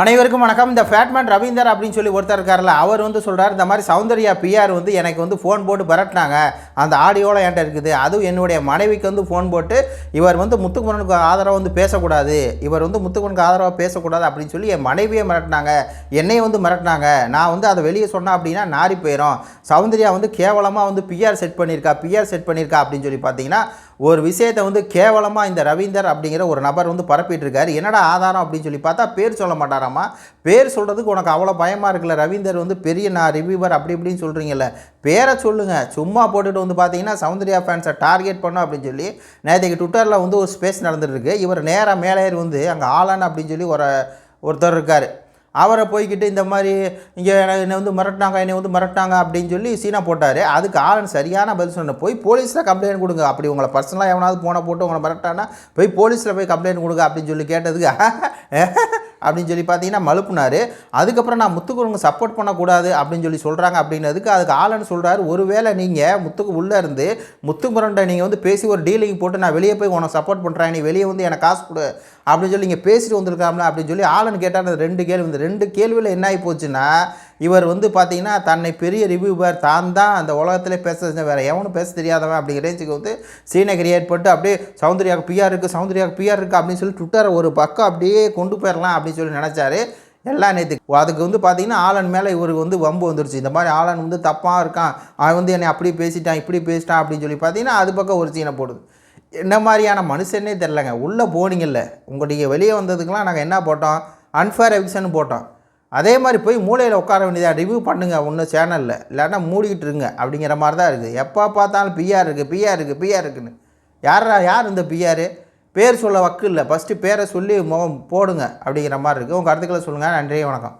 அனைவருக்கும் வணக்கம். இந்த ஃபேட்மேன் ரவீந்தர் அப்படின்னு சொல்லி ஒருத்தர் இருக்கார்ல அவர் வந்து சொல்கிறார் இந்த மாதிரி சௌந்தர்யா பிஆர் வந்து எனக்கு வந்து ஃபோன் போட்டு பரட்டினாங்க அந்த ஆடியோவில் என்கிட்ட இருக்குது. அதுவும் என்னுடைய மனைவிக்கு வந்து ஃபோன் போட்டு இவர் வந்து முத்துக்குமரனுக்கு ஆதரவாக வந்து பேசக்கூடாது. இவர் வந்து முத்துக்குமனுக்கு ஆதரவாக பேசக்கூடாது அப்படின்னு சொல்லி என் மனைவியை மிரட்டினாங்க. என்னையும் வந்து மிரட்டினாங்க. நான் வந்து அதை வெளியே சொன்னேன் அப்படின்னா நாரி போயிடும் சௌந்தர்யா வந்து கேவலமாக வந்து பிஆர் செட் பண்ணியிருக்கா பிஆர் செட் பண்ணியிருக்கா அப்படின்னு சொல்லி பார்த்தீங்கன்னா ஒரு விஷயத்தை வந்து கேவலமாக இந்த ரவீந்தர் அப்படிங்கிற ஒரு நபர் வந்து பரப்பிட்டு இருக்காரு என்னடா ஆதாரம் அப்படின்னு சொல்லி பார்த்தா பேர் சொல்ல மாட்டாராமா? பேர் சொல்கிறதுக்கு உனக்கு அவ்வளோ பயமாக இருக்குல்ல? ரவீந்தர் வந்து பெரிய நான் ரிவ்யூவர் அப்படி இப்படின்னு சொல்கிறீங்கல்ல பேரை சொல்லுங்கள் சும்மா போட்டுட்டு வந்து பார்த்தீங்கன்னா சௌந்தர்யா ஃபேன்ஸை டார்கெட் பண்ணும் அப்படின்னு சொல்லி நேற்றுக்கு ட்விட்டரில் வந்து ஒரு ஸ்பேஸ் நடந்துட்டுருக்கு இவர் நேராக மேலே ஏறி வந்து அங்கே ஆலன் அப்படின்னு சொல்லி ஒரு ஒருத்தர் இருக்கார். அவரை போய்கிட்டு இந்த மாதிரி இங்கே என்னை வந்து மிரட்டினாங்க என்னை வந்து மிரட்டினாங்க அப்படின்னு சொல்லி சீனா போட்டார். அதுக்கு ஆளன் சரியான பதில் சொன்ன போய் போலீஸில் கம்ப்ளைண்ட் கொடுங்க. அப்படி உங்களை பர்சனலாக எவனாவது போன போட்டு உங்களை மிரட்டானா போய் போலீஸில் போய் கம்ப்ளைண்ட் கொடுங்க அப்படின்னு சொல்லி கேட்டதுக்கு அப்படின்னு சொல்லி பார்த்தீங்கன்னா மழுப்புனார். அதுக்கப்புறம் நான் முத்துக்குருங்க சப்போர்ட் பண்ணக்கூடாது அப்படின்னு சொல்லி சொல்கிறாங்க அப்படின்னதுக்கு அதுக்கு ஆளன் சொல்கிறாரு ஒருவேளை நீங்கள் முத்துக்கு உள்ளே இருந்து முத்துக்குரண்ட நீங்கள் வந்து பேசி ஒரு டீலிங் போட்டு நான் வெளியே போய் உனக்கு சப்போர்ட் பண்ணுறேன் நீ வெளியே வந்து எனக்கு காசு கொடு அப்படின்னு சொல்லி நீங்கள் பேசிட்டு வந்திருக்காங்களா அப்படின்னு சொல்லி ஆளன் கேட்டால் ரெண்டு கேள்வி இந்த ரெண்டு கேள்வியில் என்ன ஆகி போச்சுன்னா இவர் வந்து பார்த்தீங்கன்னா தன்னை பெரிய ரிவ்யூவர் தான் தான் அந்த உலகத்தில் பேச வேறு எவனும் பேச தெரியாதவன் அப்படிங்கிற ரேஞ்சுக்கு வந்து சீனை கிரியேட் பண்ணிட்டு அப்படியே சௌந்தர்யாவுக்கு பிஆர் இருக்குது சௌந்தர்யாவுக்கு பிஆர் இருக்குது அப்படின்னு சொல்லி ட்விட்டரை ஒரு பக்கம் அப்படியே கொண்டு போயிடலாம் அப்படின்னு சொல்லி நினச்சாரு. எல்லாம் நேற்று அதுக்கு வந்து பார்த்தீங்கன்னா ஆலன் மேலே இவருக்கு வந்து வம்பு வந்துருச்சு. இந்த மாதிரி ஆளன் வந்து தப்பாக இருக்கான். அவன் வந்து என்னை அப்படி பேசிட்டான் இப்படி பேசிட்டான் அப்படின்னு சொல்லி பார்த்தீங்கன்னா அது பக்கம் ஒரு சீனை போடுது. என்ன மாதிரியான மனுஷனே தெரிலங்க உள்ளே போனீங்கல்ல. உங்கள் வெளியே வந்ததுக்கெலாம் நாங்கள் என்ன போட்டோம்? அன்ஃபேர் எவிக்ஷன் போட்டோம். அதே மாதிரி போய் மூலையில் உட்கார வேண்டியதாக ரிவ்யூ பண்ணுங்கள் ஒன்றும் சேனலில் இல்லைன்னா மூடிக்கிட்டு இருங்க அப்படிங்கிற மாதிரி தான் இருக்குது. எப்போ பார்த்தாலும் பிஆர் இருக்குது பிஆர் இருக்குது பிஆர் இருக்குன்னு. யாரா யார் இந்த பிஆர் பேர் சொல்ல வக்கு இல்லை. ஃபஸ்ட்டு பேரை சொல்லி முகம் போடுங்க அப்படிங்கிற மாதிரி இருக்குது உங்கள் கருத்துக்களை சொல்லுங்கள் நன்றி வணக்கம்.